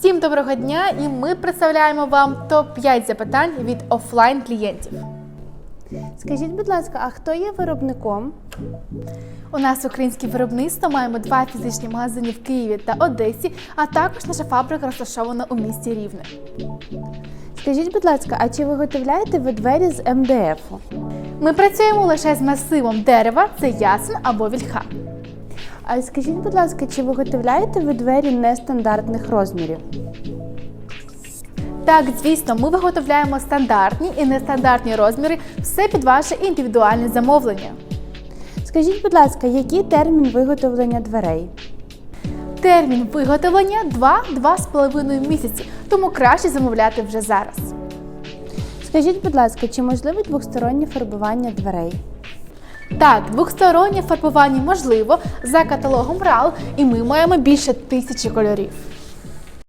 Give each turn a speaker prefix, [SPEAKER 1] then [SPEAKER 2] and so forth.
[SPEAKER 1] Всім доброго дня! І ми представляємо вам топ-5 запитань від офлайн клієнтів.
[SPEAKER 2] Скажіть, будь ласка, а хто є виробником?
[SPEAKER 1] У нас українське виробництво маємо два фізичні магазини в Києві та Одесі, а також наша фабрика розташована у місті Рівне.
[SPEAKER 2] Скажіть, будь ласка, а чи виготовляєте ви двері з МДФ?
[SPEAKER 1] Ми працюємо лише з масивом дерева, це ясен або вільха.
[SPEAKER 2] А скажіть, будь ласка, чи виготовляєте ви двері нестандартних розмірів?
[SPEAKER 1] Так, звісно, ми виготовляємо стандартні і нестандартні розміри, все під ваше індивідуальне замовлення.
[SPEAKER 2] Скажіть, будь ласка, який термін виготовлення дверей?
[SPEAKER 1] Термін виготовлення 2-2,5 місяці, тому краще замовляти вже зараз.
[SPEAKER 2] Скажіть, будь ласка, чи можливе двостороннє фарбування дверей?
[SPEAKER 1] Так, двохстороннє фарбування можливо за каталогом RAL, і ми маємо більше тисячі кольорів.